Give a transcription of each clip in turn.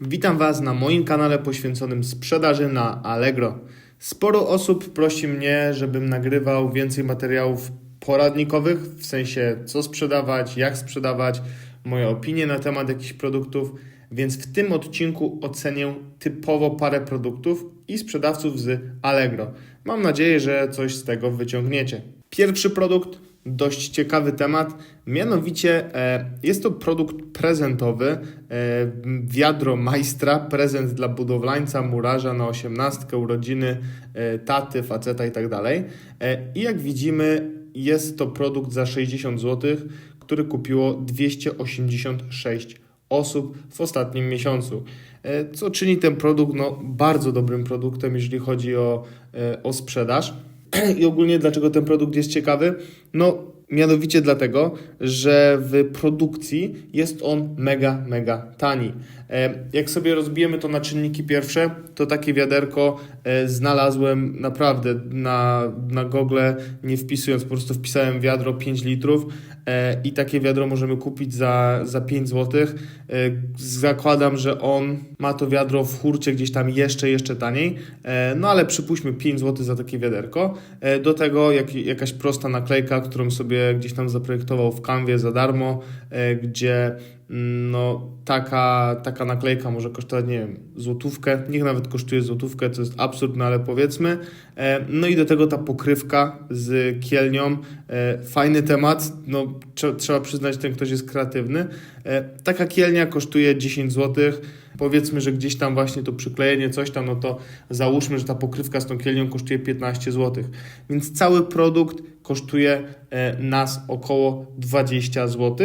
Witam Was na moim kanale poświęconym sprzedaży na Allegro. Sporo osób prosi mnie, żebym nagrywał więcej materiałów poradnikowych, w sensie co sprzedawać, jak sprzedawać, moje opinie na temat jakichś produktów, więc w tym odcinku ocenię typowo parę produktów i sprzedawców z Allegro. Mam nadzieję, że coś z tego wyciągniecie. Pierwszy produkt dość ciekawy temat. Mianowicie e, jest to produkt prezentowy, e, wiadro majstra, prezent dla budowlańca, murarza na osiemnastkę, urodziny, e, taty, faceta i tak dalej. I jak widzimy, jest to produkt za 60 zł, który kupiło 286 osób w ostatnim miesiącu. Co czyni ten produkt no, bardzo dobrym produktem, jeżeli chodzi o, o sprzedaż. I ogólnie dlaczego ten produkt jest ciekawy? No, mianowicie dlatego, że w produkcji jest on mega, mega tani. Jak sobie rozbijemy to na czynniki pierwsze, to takie wiaderko e, znalazłem naprawdę na, na Google, nie wpisując, po prostu wpisałem wiadro 5 litrów i takie wiadro możemy kupić za, za 5 zł. Zakładam, że on ma to wiadro w hurcie gdzieś tam jeszcze, jeszcze taniej, e, no ale przypuśćmy 5 zł za takie wiaderko. E, Do tego jak, jakaś prosta naklejka, którą sobie gdzieś tam zaprojektował w Canwie za darmo, e, gdzie no, taka, taka naklejka może kosztować, nie wiem, złotówkę, niech nawet kosztuje złotówkę, to jest absurd, no ale powiedzmy. E, No i do tego ta pokrywka z kielnią, e, fajny temat, no trze- trzeba przyznać, ten ktoś jest kreatywny. E, Taka kielnia kosztuje 10 zł, powiedzmy, że gdzieś tam właśnie to przyklejenie, coś tam, no to załóżmy, że ta pokrywka z tą kielnią kosztuje 15 zł. Więc cały produkt kosztuje e, nas około 20 zł.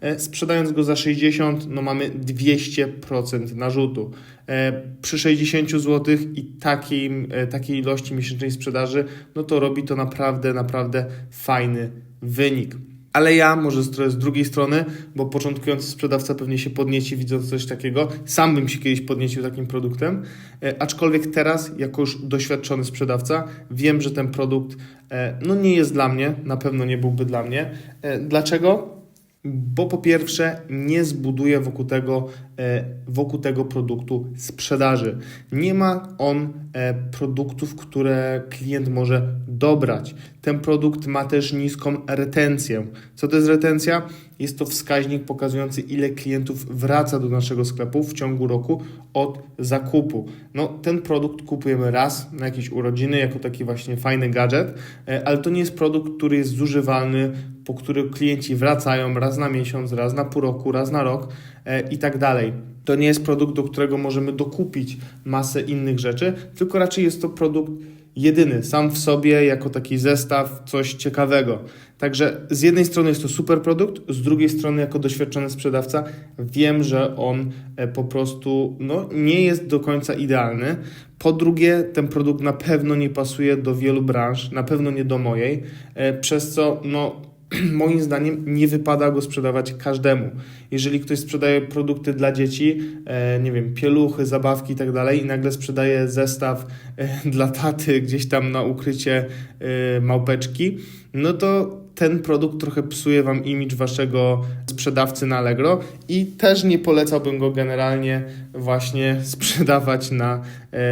E, sprzedając go za 60, no mamy 200% narzutu. E, przy 60 zł i takim, e, takiej ilości miesięcznej sprzedaży, no to robi to naprawdę, naprawdę fajny wynik. Ale ja, może z, z drugiej strony, bo początkujący sprzedawca pewnie się podnieci widząc coś takiego, sam bym się kiedyś podniecił takim produktem, e, aczkolwiek teraz, jako już doświadczony sprzedawca, wiem, że ten produkt e, no nie jest dla mnie, na pewno nie byłby dla mnie. E, dlaczego? Bo po pierwsze nie zbuduje wokół tego, e, wokół tego produktu sprzedaży. Nie ma on e, produktów, które klient może dobrać. Ten produkt ma też niską retencję. Co to jest retencja? Jest to wskaźnik pokazujący, ile klientów wraca do naszego sklepu w ciągu roku od zakupu. No, ten produkt kupujemy raz na jakieś urodziny, jako taki właśnie fajny gadżet, e, ale to nie jest produkt, który jest zużywalny, po który klienci wracają raz na miesiąc, raz na pół roku, raz na rok e, i tak dalej. To nie jest produkt, do którego możemy dokupić masę innych rzeczy, tylko raczej jest to produkt jedyny, sam w sobie, jako taki zestaw, coś ciekawego. Także z jednej strony jest to super produkt, z drugiej strony, jako doświadczony sprzedawca, wiem, że on e, po prostu no, nie jest do końca idealny. Po drugie, ten produkt na pewno nie pasuje do wielu branż, na pewno nie do mojej, e, przez co no, moim zdaniem nie wypada go sprzedawać każdemu. Jeżeli ktoś sprzedaje produkty dla dzieci, e, nie wiem, pieluchy, zabawki i tak dalej, i nagle sprzedaje zestaw e, dla taty gdzieś tam na ukrycie e, małpeczki, no to ten produkt trochę psuje Wam imidż Waszego sprzedawcy na Allegro i też nie polecałbym go generalnie właśnie sprzedawać na,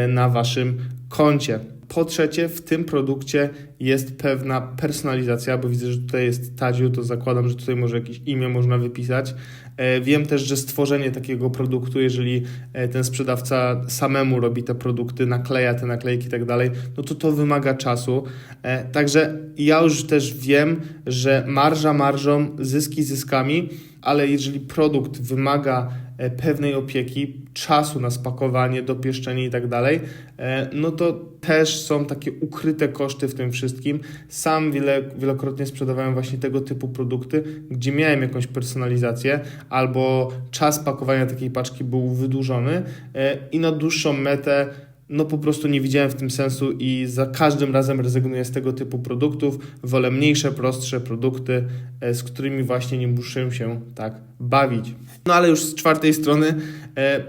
na Waszym koncie. Po trzecie, w tym produkcie jest pewna personalizacja, bo widzę, że tutaj jest Tadziu, to zakładam, że tutaj może jakieś imię można wypisać. E, Wiem też, że stworzenie takiego produktu, jeżeli e, ten sprzedawca samemu robi te produkty, nakleja te naklejki i tak dalej, no to to wymaga czasu. E, Także ja już też wiem, że marża marżą, zyski zyskami, ale jeżeli produkt wymaga pewnej opieki, czasu na spakowanie, dopieszczenie i tak dalej, e, no to też są takie ukryte koszty w tym wszystkim. Sam wiele, wielokrotnie sprzedawałem właśnie tego typu produkty, gdzie miałem jakąś personalizację albo czas pakowania takiej paczki był wydłużony e, i na dłuższą metę no po prostu nie widziałem w tym sensu i za każdym razem rezygnuję z tego typu produktów. Wolę mniejsze, prostsze produkty, e, z którymi właśnie nie muszę się tak bawić. No ale już z czwartej strony, e,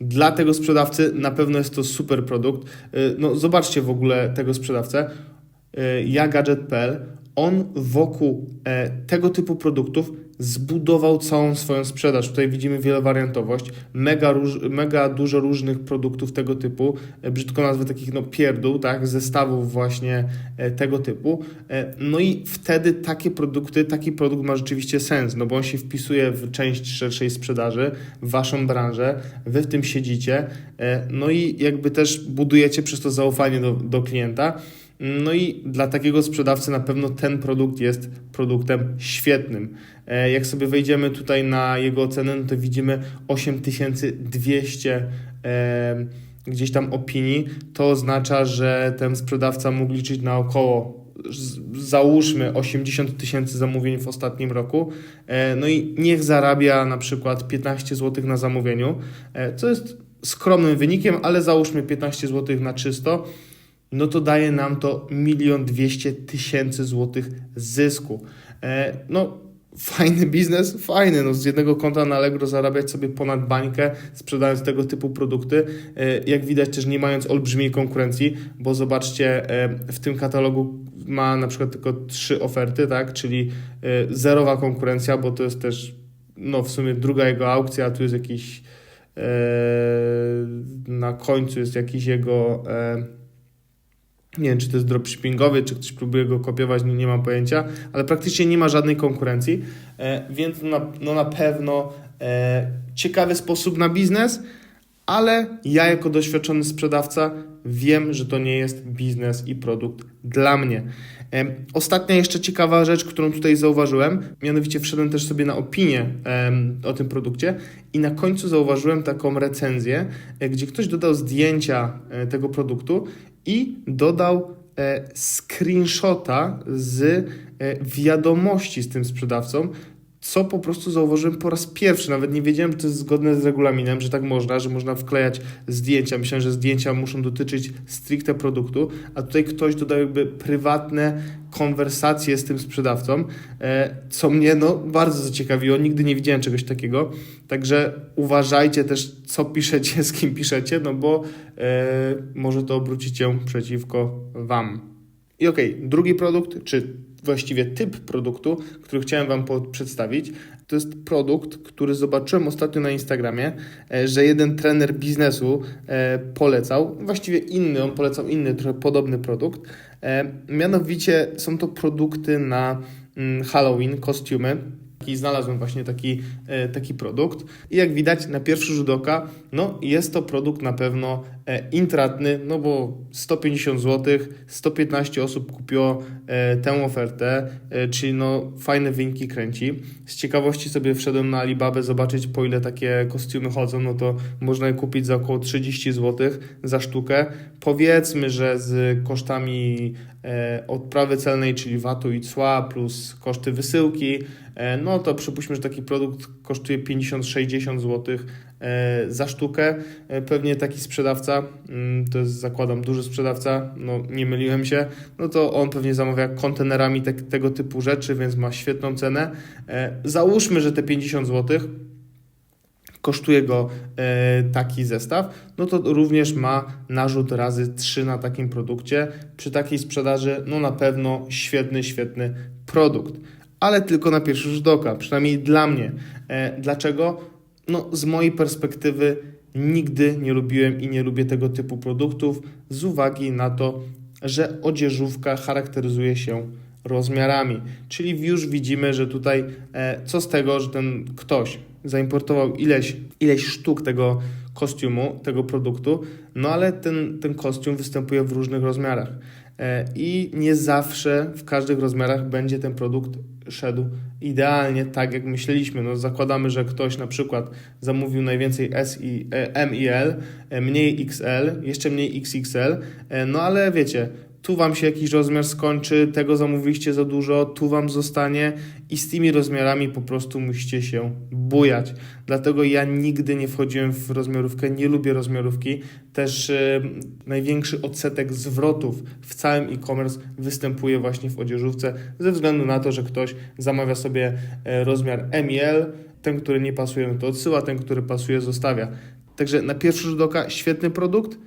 dla tego sprzedawcy na pewno jest to super produkt. E, no zobaczcie w ogóle tego sprzedawcę. E, jagadget.pl on wokół tego typu produktów zbudował całą swoją sprzedaż. Tutaj widzimy wielowariantowość, mega, róż, mega dużo różnych produktów tego typu, e, brzydko nazwę takich no pierdół, tak, zestawów właśnie e, tego typu. E, No i wtedy takie produkty, taki produkt ma rzeczywiście sens, no bo on się wpisuje w część szerszej sprzedaży, w waszą branżę, wy w tym siedzicie, no i jakby też budujecie przez to zaufanie do, do klienta. No i dla takiego sprzedawcy na pewno ten produkt jest produktem świetnym. E, Jak sobie wejdziemy tutaj na jego ocenę, no to widzimy 8200 e, gdzieś tam opinii. To oznacza, że ten sprzedawca mógł liczyć na około załóżmy 80 tysięcy zamówień w ostatnim roku. E, No i niech zarabia na przykład 15 zł na zamówieniu, co jest skromnym wynikiem, ale załóżmy 15 zł na czysto no to daje nam to milion dwieście tysięcy złotych zysku. No, fajny biznes, fajny. No, z jednego konta na Allegro zarabiać sobie ponad bańkę, sprzedając tego typu produkty. E, jak widać też nie mając olbrzymiej konkurencji, bo zobaczcie, e, w tym katalogu ma na przykład tylko trzy oferty, tak? Czyli e, zerowa konkurencja, bo to jest też no, w sumie druga jego aukcja, a tu jest jakiś na końcu jest jakiś jego nie wiem, czy to jest dropshippingowy, czy ktoś próbuje go kopiować, nie, nie mam pojęcia, ale praktycznie nie ma żadnej konkurencji, e, więc na, no na pewno e, ciekawy sposób na biznes, ale ja jako doświadczony sprzedawca wiem, że to nie jest biznes i produkt dla mnie. E, Ostatnia jeszcze ciekawa rzecz, którą tutaj zauważyłem, mianowicie wszedłem też sobie na opinię o tym produkcie i na końcu zauważyłem taką recenzję, gdzie ktoś dodał zdjęcia tego produktu i dodał e, screenshota z e, wiadomości z tym sprzedawcą, co po prostu zauważyłem po raz pierwszy. Nawet nie wiedziałem, że to jest zgodne z regulaminem, że tak można, że można wklejać zdjęcia. Myślałem, że zdjęcia muszą dotyczyć stricte produktu, a tutaj ktoś dodał jakby prywatne konwersacje z tym sprzedawcą, e, co mnie no, bardzo zaciekawiło. Nigdy nie widziałem czegoś takiego. Także uważajcie też, co piszecie, z kim piszecie, no bo e, może to obrócić się przeciwko Wam. I okej, drugi produkt, czy właściwie typ produktu, który chciałem Wam przedstawić, to jest produkt, który zobaczyłem ostatnio na Instagramie, e, że jeden trener biznesu e, polecał, właściwie inny, on polecał inny, trochę podobny produkt. E, Mianowicie są to produkty na mm, Halloween, kostiumy. I znalazłem właśnie taki, e, taki produkt. I jak widać na pierwszy rzut oka, no jest to produkt na pewno e, intratny, no bo 150 zł, 115 osób kupiło e, tę ofertę, czyli no fajne wyniki kręci. Z ciekawości sobie wszedłem na Alibabę zobaczyć po ile takie kostiumy chodzą, no to można je kupić za około 30 zł za sztukę. Powiedzmy, że z kosztami odprawy celnej, czyli VAT-u i cła plus koszty wysyłki, e, no to przypuśćmy, że taki produkt kosztuje 50-60 zł e, za sztukę. E, Pewnie taki sprzedawca, mm, to jest zakładam duży sprzedawca, no nie myliłem się, no to on pewnie zamawia kontenerami te, tego typu rzeczy, więc ma świetną cenę. E, Załóżmy, że te 50 zł kosztuje go e, taki zestaw, no to również ma narzut razy 3 na takim produkcie. Przy takiej sprzedaży, no na pewno świetny, świetny produkt. Ale tylko na pierwszy rzut oka, przynajmniej dla mnie. E, dlaczego? No, z mojej perspektywy nigdy nie lubiłem i nie lubię tego typu produktów z uwagi na to, że odzieżówka charakteryzuje się rozmiarami. Czyli już widzimy, że tutaj e, co z tego, że ten ktoś zaimportował ileś, ileś sztuk tego kostiumu, tego produktu, no ale ten, ten kostium występuje w różnych rozmiarach. E, I nie zawsze w każdych rozmiarach będzie ten produkt szedł idealnie tak, jak myśleliśmy. No, zakładamy, że ktoś na przykład zamówił najwięcej S i, e, M i L, mniej XL, jeszcze mniej XXL, no ale wiecie, tu Wam się jakiś rozmiar skończy, tego zamówiliście za dużo, tu Wam zostanie i z tymi rozmiarami po prostu musicie się bujać. Dlatego ja nigdy nie wchodziłem w rozmiarówkę, nie lubię rozmiarówki. Też e, największy odsetek zwrotów w całym e-commerce występuje właśnie w odzieżówce, ze względu na to, że ktoś zamawia sobie e, rozmiar M i L, ten, który nie pasuje, no to odsyła, ten, który pasuje, zostawia. Także na pierwszy rzut oka świetny produkt,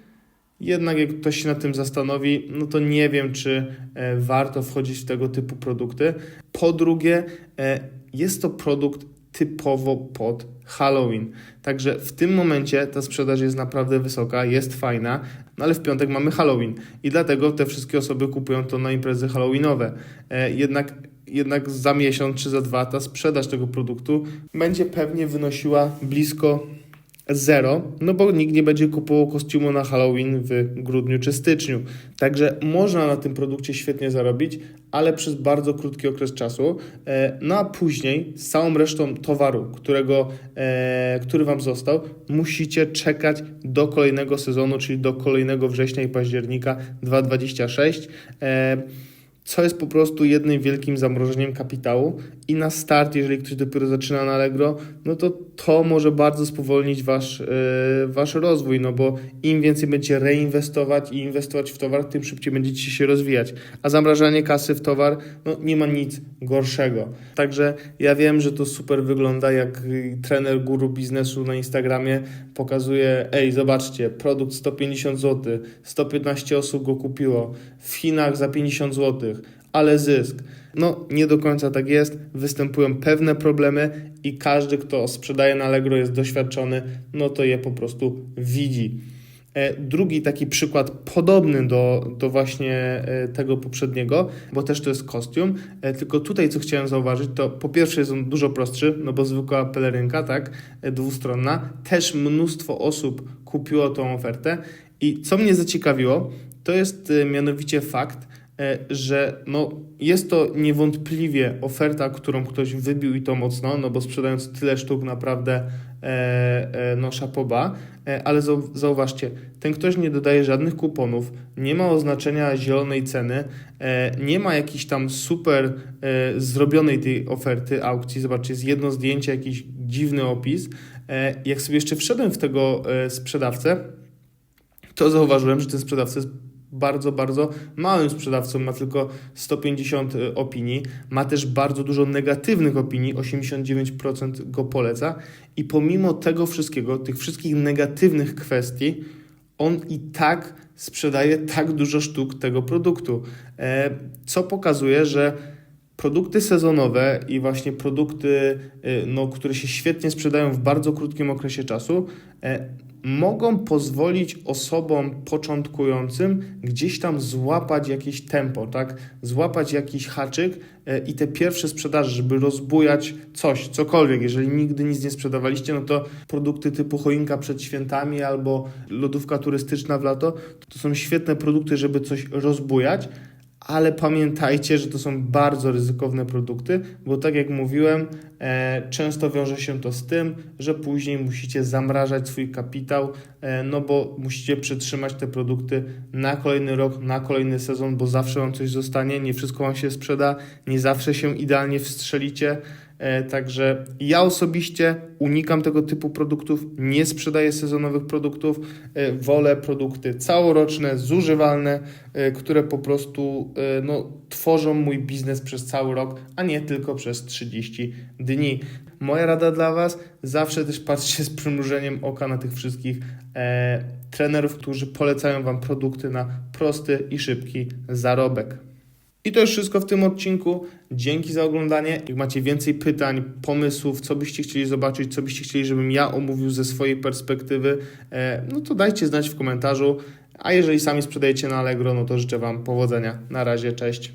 jednak jak ktoś się nad tym zastanowi, no to nie wiem, czy e, warto wchodzić w tego typu produkty. Po drugie, e, jest to produkt typowo pod Halloween. Także w tym momencie ta sprzedaż jest naprawdę wysoka, jest fajna, no ale w piątek mamy Halloween i dlatego te wszystkie osoby kupują to na imprezy Halloweenowe. E, jednak, jednak za miesiąc czy za dwa ta sprzedaż tego produktu będzie pewnie wynosiła blisko zero, no bo nikt nie będzie kupował kostiumu na Halloween w grudniu czy styczniu. Także można na tym produkcie świetnie zarobić, ale przez bardzo krótki okres czasu. E, No a później z całą resztą towaru, którego, e, który Wam został, musicie czekać do kolejnego sezonu, czyli do kolejnego września i października 2026 e, co jest po prostu jednym wielkim zamrożeniem kapitału i na start, jeżeli ktoś dopiero zaczyna na Allegro, no to to może bardzo spowolnić wasz, yy, wasz rozwój, no bo im więcej będziecie reinwestować i inwestować w towar, tym szybciej będziecie się rozwijać. A zamrażanie kasy w towar, no nie ma nic gorszego. Także ja wiem, że to super wygląda, jak trener guru biznesu na Instagramie pokazuje, ej, zobaczcie, produkt 150 zł, 115 osób go kupiło, w Chinach za 50 zł, ale zysk. No, nie do końca tak jest. Występują pewne problemy i każdy, kto sprzedaje na Allegro, jest doświadczony, no to je po prostu widzi. E, Drugi taki przykład podobny do, do właśnie e, tego poprzedniego, bo też to jest kostium, e, tylko tutaj co chciałem zauważyć, to po pierwsze jest on dużo prostszy, no bo zwykła pelerynka, tak, dwustronna, też mnóstwo osób kupiło tą ofertę i co mnie zaciekawiło, to jest mianowicie fakt, że no, jest to niewątpliwie oferta, którą ktoś wybił i to mocno, no bo sprzedając tyle sztuk naprawdę e, e, no szapoba, e, ale zau, zauważcie, ten ktoś nie dodaje żadnych kuponów, nie ma oznaczenia zielonej ceny, e, nie ma jakiejś tam super e, zrobionej tej oferty, aukcji, zobaczcie, jest jedno zdjęcie, jakiś dziwny opis. E, jak sobie jeszcze wszedłem w tego e, sprzedawcę, to zauważyłem, że ten sprzedawca jest bardzo, bardzo małym sprzedawcą, ma tylko 150 opinii, ma też bardzo dużo negatywnych opinii, 89% go poleca i pomimo tego wszystkiego, tych wszystkich negatywnych kwestii, on i tak sprzedaje tak dużo sztuk tego produktu, e, co pokazuje, że produkty sezonowe i właśnie produkty, y, no, które się świetnie sprzedają w bardzo krótkim okresie czasu, e, mogą pozwolić osobom początkującym gdzieś tam złapać jakieś tempo, tak? Złapać jakiś haczyk e, i te pierwsze sprzedaże, żeby rozbujać coś, cokolwiek. Jeżeli nigdy nic nie sprzedawaliście, no to produkty typu choinka przed świętami albo lodówka turystyczna w lato, to są świetne produkty, żeby coś rozbujać, ale pamiętajcie, że to są bardzo ryzykowne produkty, bo tak jak mówiłem, e, często wiąże się to z tym, że później musicie zamrażać swój kapitał, e, no bo musicie przetrzymać te produkty na kolejny rok, na kolejny sezon, bo zawsze Wam coś zostanie, nie wszystko Wam się sprzeda, nie zawsze się idealnie wstrzelicie. E, Także ja osobiście unikam tego typu produktów, nie sprzedaję sezonowych produktów, e, wolę produkty całoroczne, zużywalne, e, które po prostu no, tworzą mój biznes przez cały rok, a nie tylko przez 30 dni. Moja rada dla Was, zawsze też patrzcie z przymrużeniem oka na tych wszystkich e, trenerów, którzy polecają Wam produkty na prosty i szybki zarobek. I to już wszystko w tym odcinku. Dzięki za oglądanie. Jak macie więcej pytań, pomysłów, co byście chcieli zobaczyć, co byście chcieli, żebym ja omówił ze swojej perspektywy, e, no to dajcie znać w komentarzu. A jeżeli sami sprzedajecie na Allegro, no to życzę Wam powodzenia. Na razie, cześć.